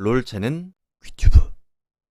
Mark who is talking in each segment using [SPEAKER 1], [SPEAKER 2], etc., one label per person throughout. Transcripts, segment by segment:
[SPEAKER 1] 롤체는 귀튜브.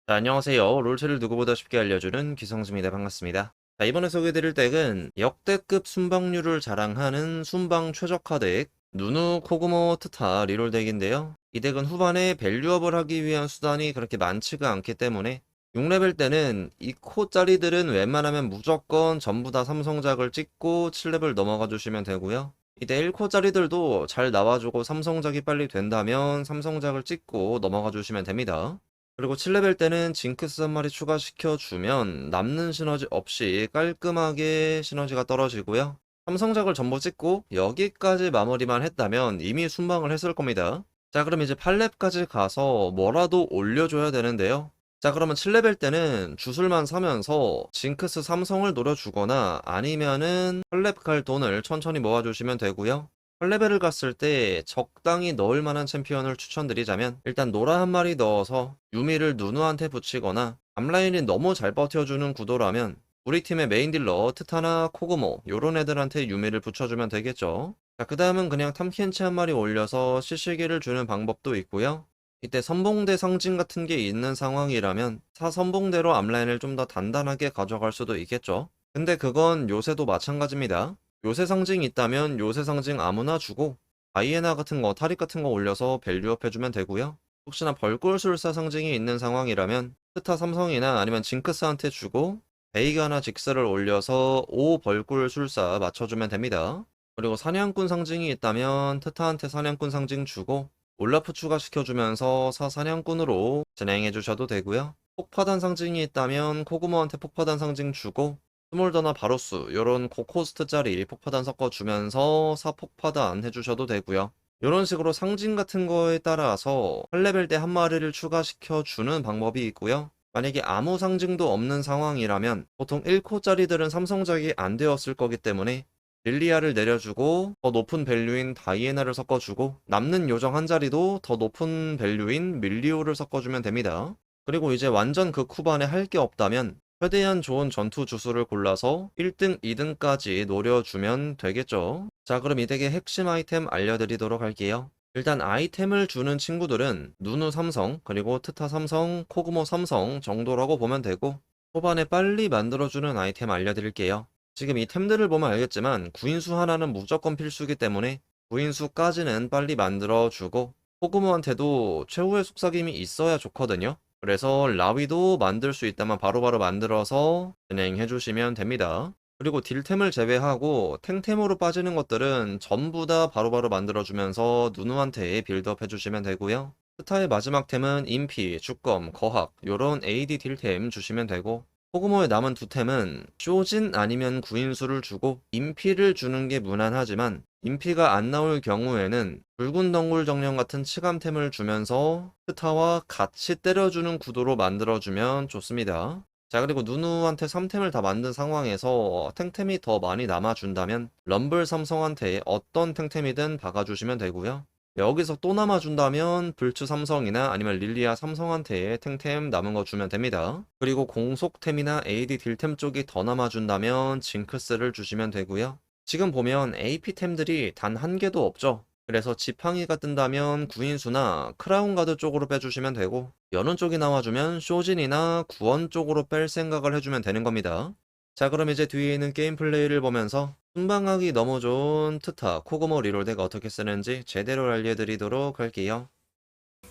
[SPEAKER 1] 자, 안녕하세요. 롤체를 누구보다 쉽게 알려주는 기성수입니다. 반갑습니다. 자, 이번에 소개해드릴 덱은 역대급 순방률을 자랑하는 순방 최적화 덱 누누 코그모 트타 리롤 덱인데요. 이 덱은 후반에 밸류업을 하기 위한 수단이 그렇게 많지가 않기 때문에 6레벨 때는 2코짜리들은 웬만하면 무조건 전부 다 삼성작을 찍고 7레벨 넘어가 주시면 되고요. 이때 1코짜리들도 잘 나와주고 삼성작이 빨리 된다면 삼성작을 찍고 넘어가 주시면 됩니다. 그리고 7레벨 때는 징크스 한 마리 추가시켜주면 남는 시너지 없이 깔끔하게 시너지가 떨어지고요. 삼성작을 전부 찍고 여기까지 마무리만 했다면 이미 순방을 했을 겁니다. 자 그럼 이제 8렙까지 가서 뭐라도 올려줘야 되는데요. 자 그러면 7레벨 때는 주술만 사면서 징크스 삼성을 노려주거나 아니면은 8렙 갈 돈을 천천히 모아주시면 되고요. 8레벨을 갔을 때 적당히 넣을 만한 챔피언을 추천드리자면 일단 노라 한 마리 넣어서 유미를 누누한테 붙이거나 앞라인이 너무 잘 버텨주는 구도라면 우리 팀의 메인 딜러 트타나 코그모 요런 애들한테 유미를 붙여주면 되겠죠. 자, 그 다음은 그냥 탐켄치 한 마리 올려서 시시기를 주는 방법도 있고요. 이때 선봉대 상징 같은 게 있는 상황이라면 사선봉대로 앞라인을 좀 더 단단하게 가져갈 수도 있겠죠. 근데 그건 요새도 마찬가지입니다. 요새 상징 있다면 요새 상징 아무나 주고 아이에나 같은 거, 타릭 같은 거 올려서 밸류업 해주면 되고요. 혹시나 벌꿀술사 상징이 있는 상황이라면 스타 삼성이나 아니면 징크스한테 주고 베이가나 직스를 올려서 5 벌꿀술사 맞춰주면 됩니다. 그리고 사냥꾼 상징이 있다면 트타한테 사냥꾼 상징 주고 올라프 추가시켜주면서 사사냥꾼으로 진행해 주셔도 되고요. 폭파단 상징이 있다면 코그모한테 폭파단 상징 주고 스몰더나 바로스 요런 고코스트짜리 폭파단 섞어주면서 사폭파단 해주셔도 되고요. 이런 식으로 상징 같은 거에 따라서 8레벨 때 한 마리를 추가시켜주는 방법이 있고요. 만약에 아무 상징도 없는 상황이라면 보통 1코짜리들은 삼성작이 안 되었을 거기 때문에 릴리아를 내려주고 더 높은 밸류인 다이애나를 섞어주고 남는 요정 한 자리도 더 높은 밸류인 밀리오를 섞어주면 됩니다. 그리고 이제 완전 그 쿠반에 할 게 없다면 최대한 좋은 전투 주술을 골라서 1등, 2등까지 노려주면 되겠죠. 자, 그럼 이 덱의 핵심 아이템 알려드리도록 할게요. 일단 아이템을 주는 친구들은 누누 삼성, 그리고 트타 삼성, 코그모 삼성 정도라고 보면 되고 초반에 빨리 만들어주는 아이템 알려드릴게요. 지금 이 템들을 보면 알겠지만 구인수 하나는 무조건 필수기 때문에 구인수까지는 빨리 만들어주고 코그모한테도 최후의 속삭임이 있어야 좋거든요. 그래서 라위도 만들 수 있다면 바로바로 만들어서 진행해 주시면 됩니다. 그리고 딜템을 제외하고 탱템으로 빠지는 것들은 전부 다 바로바로 만들어주면서 누누한테 빌드업 해주시면 되고요. 스타의 마지막 템은 인피, 주검, 거학 요런 AD 딜템 주시면 되고 코그모의 남은 두 템은 쇼진 아니면 구인수를 주고 인피를 주는 게 무난하지만 인피가 안 나올 경우에는 붉은 덩굴 정령 같은 치감템을 주면서 스타와 같이 때려주는 구도로 만들어주면 좋습니다. 자 그리고 누누한테 3템을 다 만든 상황에서 탱템이 더 많이 남아준다면 럼블 삼성한테 어떤 탱템이든 박아주시면 되고요. 여기서 또 남아준다면 불츠 삼성이나 아니면 릴리아 삼성한테 탱템 남은 거 주면 됩니다. 그리고 공속템이나 AD 딜템 쪽이 더 남아준다면 징크스를 주시면 되고요. 지금 보면 AP템들이 단 한 개도 없죠. 그래서 지팡이가 뜬다면 구인수나 크라운 가드 쪽으로 빼주시면 되고 여는 쪽이 나와주면 쇼진이나 구원 쪽으로 뺄 생각을 해주면 되는 겁니다. 자 그럼 이제 뒤에 있는 게임 플레이를 보면서 순방하기 너무 좋은 트타 코그모 리롤덱 어떻게 쓰는지 제대로 알려드리도록 할게요.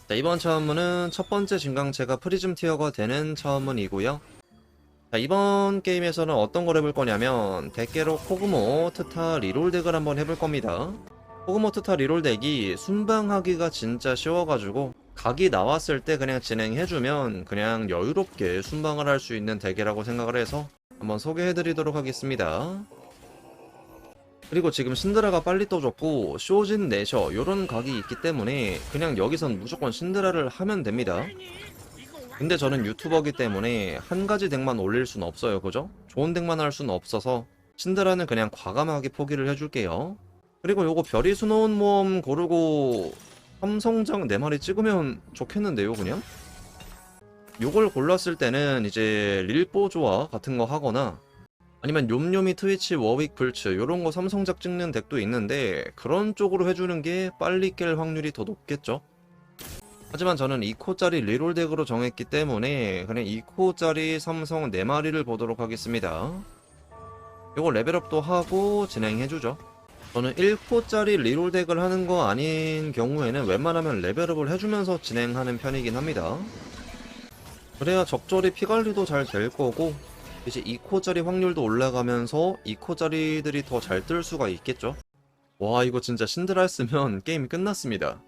[SPEAKER 1] 자 이번 차원문은 첫 번째 진강체가 프리즘 티어가 되는 차원문이고요. 자 이번 게임에서는 어떤 걸 해볼 거냐면 대개로 코그모 트타 리롤덱을 한번 해볼 겁니다. 코그모 트타 리롤덱이 순방하기가 진짜 쉬워가지고 각이 나왔을 때 그냥 진행해주면 그냥 여유롭게 순방을 할 수 있는 덱이라고 생각을 해서 한번 소개해드리도록 하겠습니다. 그리고 지금 신드라가 빨리 떠졌고 쇼진 내셔 요런 각이 있기 때문에 그냥 여기선 무조건 신드라를 하면 됩니다. 근데 저는 유튜버기 때문에 한 가지 덱만 올릴 순 없어요 그죠? 좋은 덱만 할 수는 없어서 신드라는 그냥 과감하게 포기를 해줄게요. 그리고 요거 별이 수놓은 모험 고르고 삼성장 4마리 찍으면 좋겠는데요 그냥? 요걸 골랐을 때는 이제 릴보조와 같은 거 하거나 아니면 욤욤이 트위치 워윅 불츠 요런 거 삼성작 찍는 덱도 있는데 그런 쪽으로 해주는 게 빨리 깰 확률이 더 높겠죠 하지만 저는 2코짜리 리롤 덱으로 정했기 때문에 그냥 2코짜리 삼성 4마리를 보도록 하겠습니다. 요거 레벨업도 하고 진행해주죠. 저는 1코짜리 리롤 덱을 하는 거 아닌 경우에는 웬만하면 레벨업을 해주면서 진행하는 편이긴 합니다. 그래야 적절히 피관리도 잘 될 거고 이제 2코짜리 확률도 올라가면서 2코짜리들이 더 잘 뜰 수가 있겠죠. 와 이거 진짜 신드라 했으면 게임이 끝났습니다.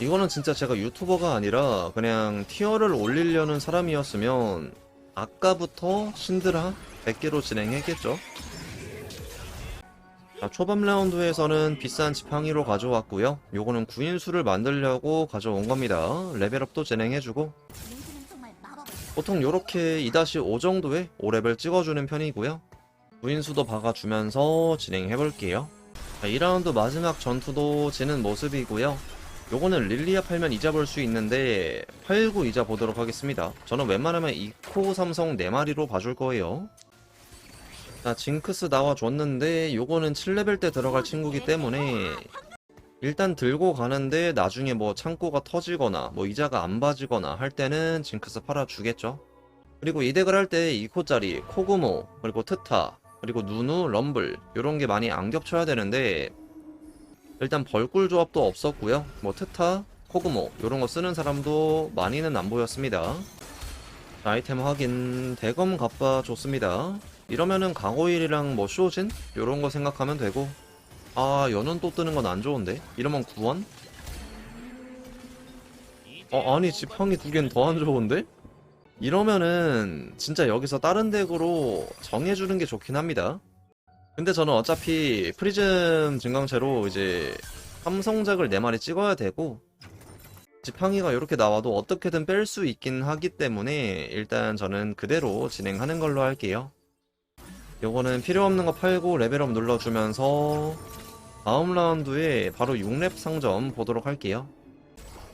[SPEAKER 1] 이거는 진짜 제가 유튜버가 아니라 그냥 티어를 올리려는 사람이었으면 아까부터 신드라 100개로 진행했겠죠. 자, 초반 라운드에서는 비싼 지팡이로 가져왔고요. 요거는 구인수를 만들려고 가져온 겁니다. 레벨업도 진행해주고 보통 요렇게 2-5 정도의 5레벨 찍어주는 편이고요. 구인수도 박아주면서 진행해볼게요. 자, 2라운드 마지막 전투도 지는 모습이고요. 요거는 릴리아 팔면 이자 볼 수 있는데 팔고 이자 보도록 하겠습니다. 저는 웬만하면 2코 삼성 4마리로 봐줄 거예요. 자, 징크스 나와줬는데 요거는 7레벨 때 들어갈 친구기 때문에 일단 들고 가는데 나중에 뭐 창고가 터지거나 뭐 이자가 안 봐지거나 할 때는 징크스 팔아주겠죠. 그리고 이 덱을 할 때 2코짜리 코그모 그리고 트타 그리고 누누 럼블 요런 게 많이 안 겹쳐야 되는데 일단 벌꿀 조합도 없었고요. 뭐 트타, 코그모 요런 거 쓰는 사람도 많이는 안 보였습니다. 자, 아이템 확인, 대검 갑바 좋습니다. 이러면은 강호일이랑 뭐 쇼진 요런 거 생각하면 되고 아 연은 또 뜨는 건 안 좋은데 이러면 구원? 어 아니 지팡이 두 개는 더 안 좋은데? 이러면은 진짜 여기서 다른 덱으로 정해주는 게 좋긴 합니다. 근데 저는 어차피 프리즘 증강체로 이제 삼성작을 4마리 찍어야 되고 지팡이가 이렇게 나와도 어떻게든 뺄 수 있긴 하기 때문에 일단 저는 그대로 진행하는 걸로 할게요. 요거는 필요 없는 거 팔고 레벨업 눌러주면서 다음 라운드에 바로 6렙 상점 보도록 할게요.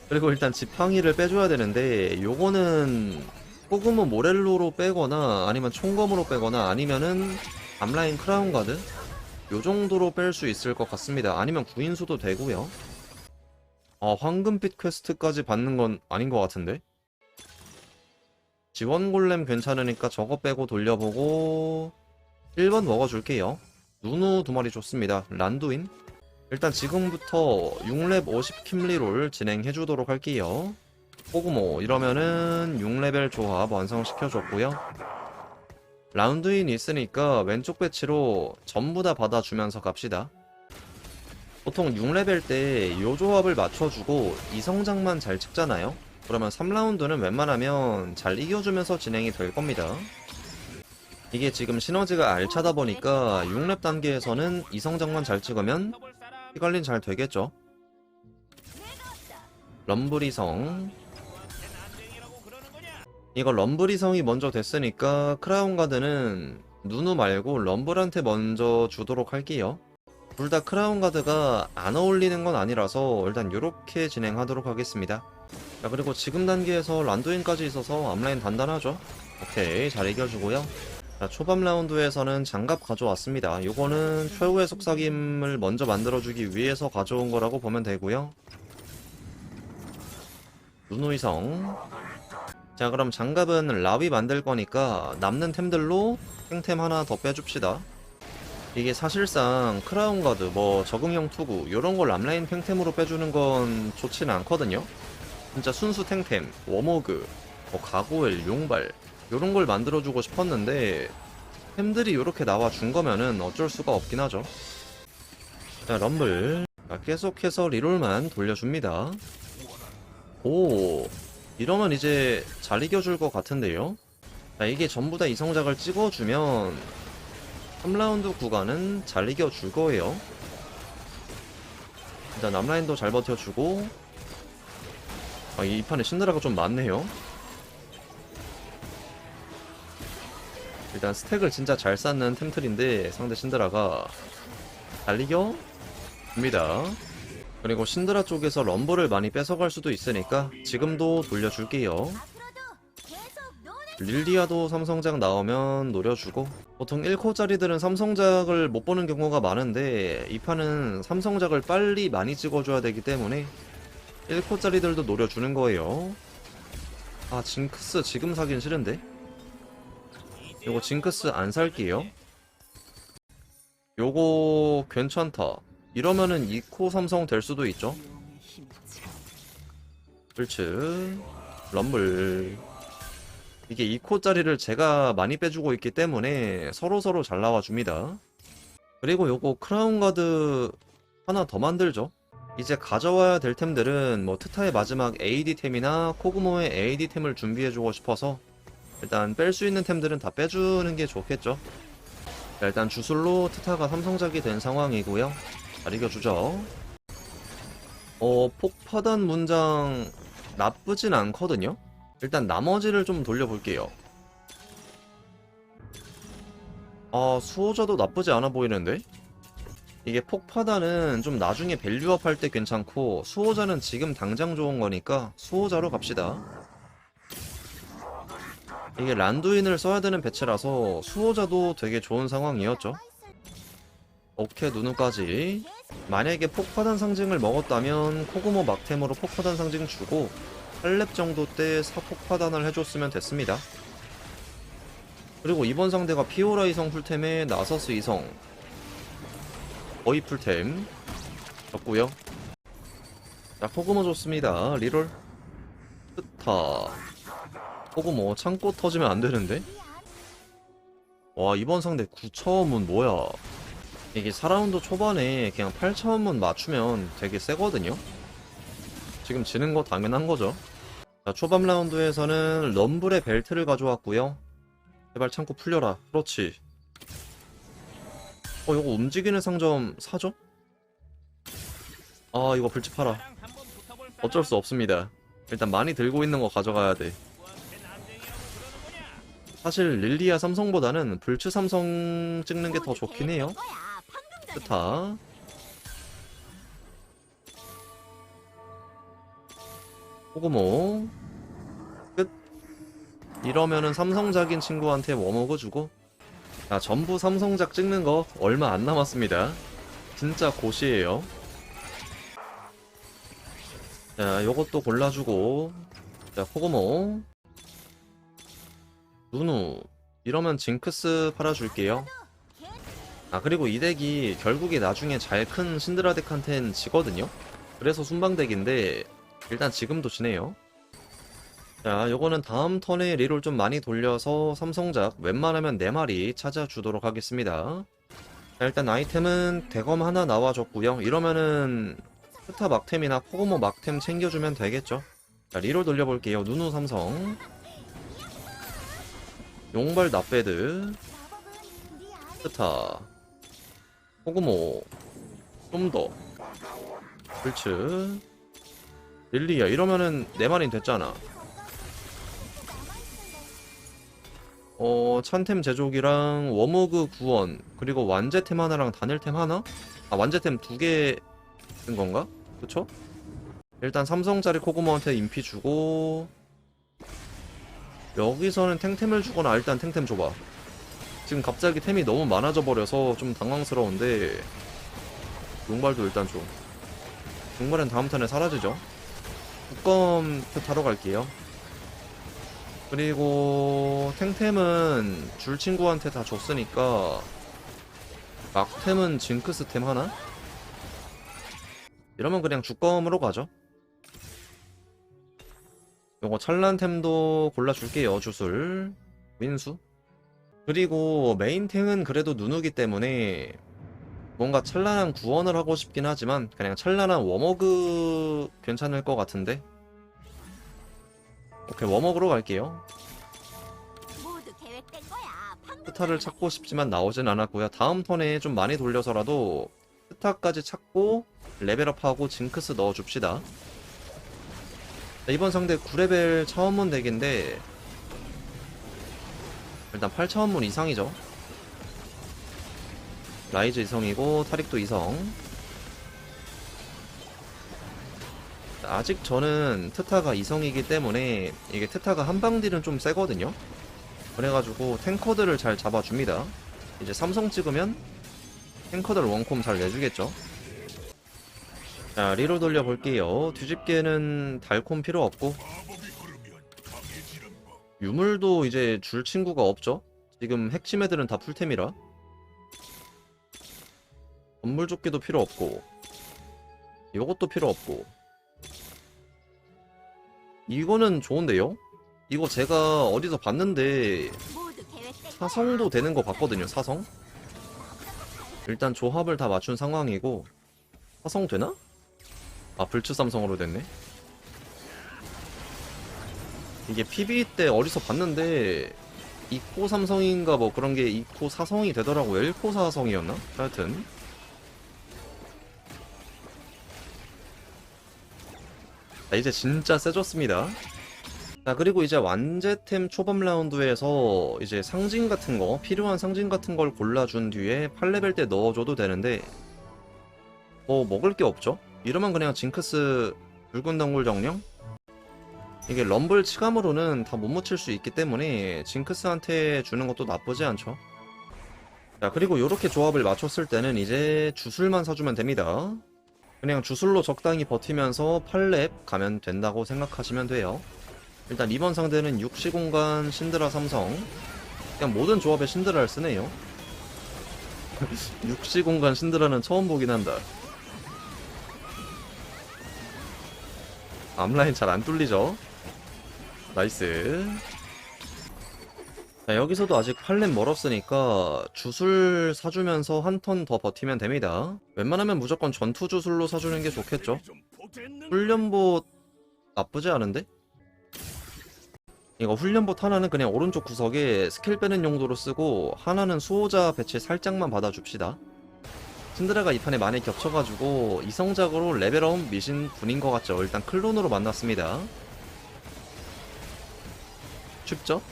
[SPEAKER 1] 그리고 일단 지팡이를 빼줘야 되는데 요거는 코그모 모렐로로 빼거나 아니면 총검으로 빼거나 아니면은 앞라인 크라운 가드 요 정도로 뺄 수 있을 것 같습니다. 아니면 구인수도 되고요. 아 황금빛 퀘스트까지 받는 건 아닌 것 같은데? 지원 골렘 괜찮으니까 저거 빼고 돌려보고 1번 먹어줄게요. 누누 두 마리 좋습니다. 란두인 일단 지금부터 6렙 50 킴리롤 진행해 주도록 할게요. 코그모 이러면은 6레벨 조합 완성시켜줬고요. 라운드인 있으니까 왼쪽 배치로 전부 다 받아주면서 갑시다. 보통 6레벨 때이 조합을 맞춰주고 이성장만 잘 찍잖아요? 그러면 3라운드는 웬만하면 잘 이겨주면서 진행이 될 겁니다. 이게 지금 시너지가 알차다 보니까 6렙 단계에서는 이성장만 잘 찍으면 피관리는 잘 되겠죠. 럼블이성 이거 럼블이성이 먼저 됐으니까 크라운 가드는 누누 말고 럼블한테 먼저 주도록 할게요. 둘 다 크라운 가드가 안 어울리는 건 아니라서 일단 이렇게 진행하도록 하겠습니다. 자 그리고 지금 단계에서 란두인까지 있어서 앞라인 단단하죠? 오케이 잘 이겨주고요. 자 초반 라운드에서는 장갑 가져왔습니다. 요거는 최후의 속삭임을 먼저 만들어주기 위해서 가져온 거라고 보면 되고요. 누누이성 자 그럼 장갑은 라위 만들 거니까 남는 템들로 탱템 하나 더 빼줍시다 이게 사실상 크라운 가드 뭐 적응형 투구 요런 걸 람라인 탱템으로 빼주는 건 좋진 않거든요 진짜 순수 탱템 워모그 뭐 가고엘 용발 요런 걸 만들어주고 싶었는데 템들이 요렇게 나와 준 거면은 어쩔 수가 없긴 하죠 자 럼블 자, 계속해서 리롤만 돌려줍니다 오 이러면 이제 잘 이겨줄 것 같은데요? 자, 이게 전부 다 이성작을 찍어주면 3라운드 구간은 잘 이겨줄 거예요. 일단 앞라인도 잘 버텨주고 아, 이 판에 신드라가 좀 많네요. 일단 스택을 진짜 잘 쌓는 템틀인데 상대 신드라가 잘 이겨? 줍니다. 그리고 신드라 쪽에서 럼블을 많이 뺏어갈 수도 있으니까 지금도 돌려줄게요. 릴리아도 삼성작 나오면 노려주고 보통 1코짜리들은 삼성작을 못 보는 경우가 많은데 이 판은 삼성작을 빨리 많이 찍어줘야 되기 때문에 1코짜리들도 노려주는 거예요. 아, 징크스 지금 사긴 싫은데? 요거 징크스 안 살게요. 요거 괜찮다. 이러면은 2코 삼성 될 수도 있죠. 불츠, 럼블. 이게 2코짜리를 제가 많이 빼주고 있기 때문에 서로서로 잘 나와줍니다. 그리고 요거 크라운 가드 하나 더 만들죠. 이제 가져와야 될 템들은 뭐 트타의 마지막 AD템이나 코그모의 AD템을 준비해주고 싶어서 일단 뺄 수 있는 템들은 다 빼주는 게 좋겠죠. 자, 일단 주술로 트타가 삼성작이 된 상황이고요. 잘 이겨주죠. 어, 폭파단 문장 나쁘진 않거든요. 일단 나머지를 좀 돌려볼게요. 아, 수호자도 나쁘지 않아 보이는데? 이게 폭파단은 좀 나중에 밸류업 할 때 괜찮고 수호자는 지금 당장 좋은 거니까 수호자로 갑시다. 이게 란두인을 써야 되는 배치라서 수호자도 되게 좋은 상황이었죠. 오케이 누누까지. 만약에 폭파단 상징을 먹었다면 코그모 막템으로 폭파단 상징 주고 8렙 정도 때 사폭파단을 해줬으면 됐습니다. 그리고 이번 상대가 피오라 이성 풀템에 나서스 이성. 거의 풀템 졌고요. 자 코그모 좋습니다. 리롤. 스타 코그모 창고 터지면 안 되는데 와 이번 상대 9차원문 뭐야 이게 4라운드 초반에 그냥 8차원문 맞추면 되게 세거든요 지금 지는 거 당연한 거죠 자 초반 라운드에서는 럼블의 벨트를 가져왔고요 제발 창고 풀려라 그렇지 어, 이거 움직이는 상점 사죠? 아, 이거 팔아. 어쩔 수 없습니다. 일단 많이 들고 있는 거 가져가야 돼. 사실 릴리아 삼성보다는 불츠 삼성 찍는 게 더 좋긴 해요. 스타. 호구모. 끝. 이러면은 삼성작인 친구한테 워머그 주고 자, 전부 삼성작 찍는 거 얼마 안 남았습니다. 진짜 고시예요. 자, 요것도 골라주고 자, 코고모 누누 이러면 징크스 팔아줄게요. 아, 그리고 이 덱이 결국에 나중에 잘 큰 신드라 덱한텐 지거든요? 그래서 순방덱인데 일단 지금도 지네요. 자, 요거는 다음 턴에 리롤 좀 많이 돌려서 삼성작 웬만하면 4마리 찾아주도록 하겠습니다. 자, 일단 아이템은 대검 하나 나와줬고요. 이러면은 스타 막템이나 코고모 막템 챙겨주면 되겠죠. 자, 리롤 돌려볼게요. 누누 삼성. 용발 나배드. 스타. 코고모. 좀 더. 불츠. 릴리야. 이러면은 4마리 됐잖아. 어, 찬템 제조기랑 워머그 구원, 그리고 완제템 하나랑 단일템 하나? 아, 완제템 두 개 쓴 건가? 그쵸? 일단 삼성짜리 코고모한테 인피 주고, 여기서는 탱템을 주거나 일단 탱템 줘봐. 지금 갑자기 템이 너무 많아져 버려서 좀 당황스러운데, 용발도 일단 줘. 용발은 다음 턴에 사라지죠? 국검 타러 갈게요. 그리고 탱템은 줄 친구한테 다 줬으니까 막템은 징크스 템 하나? 이러면 그냥 주검으로 가죠 요거 찬란템도 골라줄게요 주술. 민수. 그리고 메인탱은 그래도 누누기 때문에 뭔가 찬란한 구원을 하고 싶긴 하지만 그냥 찬란한 워머그 괜찮을 것 같은데? 오케이 워머그로 갈게요. 스타를 찾고 싶지만 나오진 않았고요. 다음 턴에 좀 많이 돌려서라도 스타까지 찾고 레벨업하고 징크스 넣어줍시다 자, 이번 상대 9레벨 차원문 덱인데 일단 8차원문 이상이죠. 라이즈 이성이고 타릭도 이성. 아직 저는 트타가 이성이기 때문에 이게 트타가 한방딜은 좀 세거든요. 그래가지고 탱커들을 잘 잡아줍니다. 이제 삼성 찍으면 탱커들 원콤 잘 내주겠죠 자, 리로 돌려볼게요. 뒤집개는 달콤 필요 없고. 유물도 이제 줄 친구가 없죠? 지금 핵심 애들은 다 풀템이라. 건물 조끼도 필요 없고. 요것도 필요 없고. 이거는 좋은데요? 이거 제가 어디서 봤는데 사성도 되는 거 봤거든요, 사성? 일단 조합을 다 맞춘 상황이고 사성 되나? 아 불츠 삼성으로 됐네? 이게 PB 때 어디서 봤는데 2코 삼성인가 뭐 그런 게 2코 사성이 되더라고요. 1코 사성이었나? 하여튼. 자 이제 진짜 세졌습니다. 자 그리고 이제 완제템 초반 라운드에서 이제 상징 같은 거 필요한 상징 같은 걸 골라준 뒤에 8레벨 때 넣어줘도 되는데 뭐 먹을 게 없죠 이러면 그냥 징크스 붉은 덩굴 정령? 이게 럼블 치감으로는 다 못 묻힐 수 있기 때문에 징크스한테 주는 것도 나쁘지 않죠. 자 그리고 이렇게 조합을 맞췄을 때는 이제 주술만 사주면 됩니다. 그냥 주술로 적당히 버티면서 8렙 가면 된다고 생각하시면 돼요. 일단 이번 상대는 육시공간 신드라 삼성. 그냥 모든 조합에 신드라를 쓰네요. 육시공간 신드라는 처음 보긴 한다 앞라인 잘 안 뚫리죠 나이스 자 여기서도 아직 8렙 멀었으니까 주술 사주면서 한 턴 더 버티면 됩니다 웬만하면 무조건 전투 주술로 사주는 게 좋겠죠 훈련봇 나쁘지 않은데? 이거 훈련봇 하나는 그냥 오른쪽 구석에 스킬 빼는 용도로 쓰고 하나는 수호자 배치 살짝만 받아줍시다. 신드라가 이 판에 많이 겹쳐가지고 이성작으로 레벨업 미신 분인 것 같죠. 일단 클론으로 만났습니다. 쉽죠?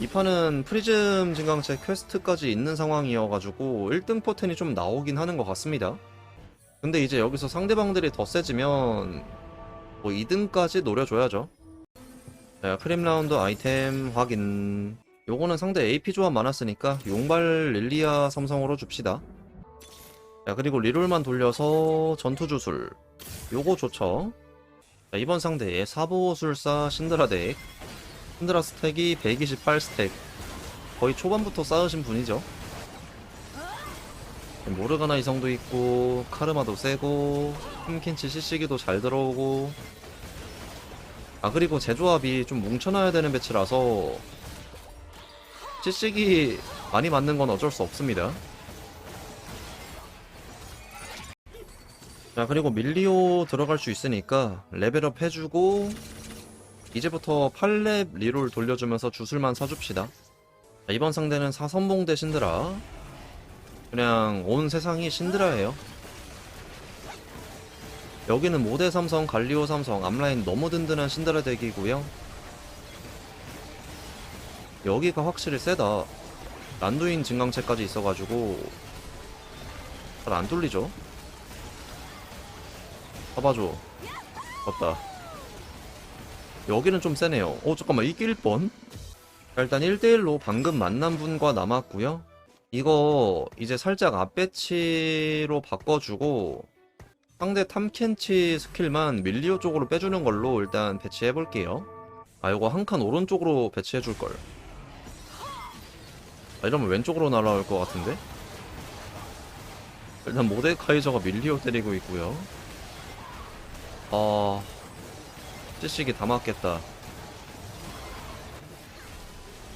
[SPEAKER 1] 이 판은 프리즘 진강체 퀘스트까지 있는 상황이어가지고 1등 포텐이 좀 나오긴 하는 것 같습니다. 근데 이제 여기서 상대방들이 더 세지면 뭐 2등까지 노려줘야죠. 자, 크림 라운드 아이템 확인. 요거는 상대 AP 조합 많았으니까 용발 릴리아 삼성으로 줍시다. 자, 그리고 리롤만 돌려서 전투 주술. 요거 좋죠. 자, 이번 상대의 사보술사 신드라 덱. 신드라 스택이 128 스택. 거의 초반부터 쌓으신 분이죠. 모르가나 이성도 있고, 카르마도 세고, 흠킨치 CC기도 잘 들어오고, 아 그리고 제조합이 좀 뭉쳐놔야 되는 배치라서 CC기 많이 맞는 건 어쩔 수 없습니다 자 그리고 밀리오 들어갈 수 있으니까 레벨업 해주고 이제부터 8렙 리롤 돌려주면서 주술만 사줍시다 자, 이번 상대는 사선봉 대 신드라 그냥 온 세상이 신드라예요 여기는 모대 삼성, 갈리오 삼성, 앞라인 너무 든든한 신드라 덱이고요. 여기가 확실히 세다. 난두인 증강체까지 있어가지고 잘 안 뚫리죠. 잡아줘. 맞다. 여기는 좀 세네요. 어 잠깐만 이길 뻔? 자, 일단 1대1로 방금 만난 분과 남았고요. 이거 이제 살짝 앞배치로 바꿔주고 상대 탐켄치 스킬만 밀리오 쪽으로 빼주는 걸로 일단 배치해 볼게요. 아 이거 한 칸 오른쪽으로 배치해 줄 걸. 아 이러면 왼쪽으로 날아올 것 같은데? 일단 모데카이저가 밀리오 때리고 있고요. 아 찌식이 다 맞겠다.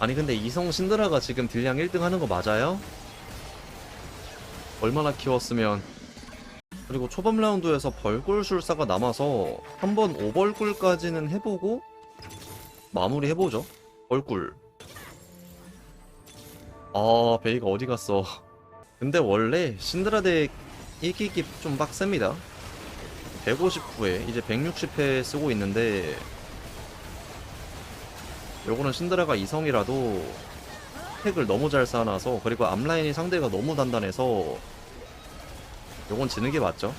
[SPEAKER 1] 아니 근데 이성 신드라가 지금 딜량 1등 하는 거 맞아요? 얼마나 키웠으면 그리고 초반 라운드에서 벌꿀 술사가 남아서 한번 오벌꿀까지는 해보고 마무리 해보죠. 벌꿀. 아 베이가 어디 갔어? 근데 원래 신드라 덱 이기기 좀 빡셉니다. 159회 이제 160회 쓰고 있는데 요거는 신드라가 이성이라도 팩을 너무 잘 쌓아놔서 그리고 앞라인이 상대가 너무 단단해서 요건 지는 게 맞죠.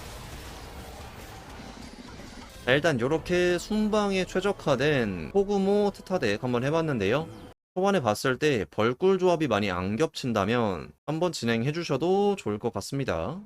[SPEAKER 1] 자, 일단 요렇게 순방에 최적화된 포구모 트타덱 한번 해봤는데요. 초반에 봤을 때 벌꿀 조합이 많이 안 겹친다면 한번 진행해 주셔도 좋을 것 같습니다.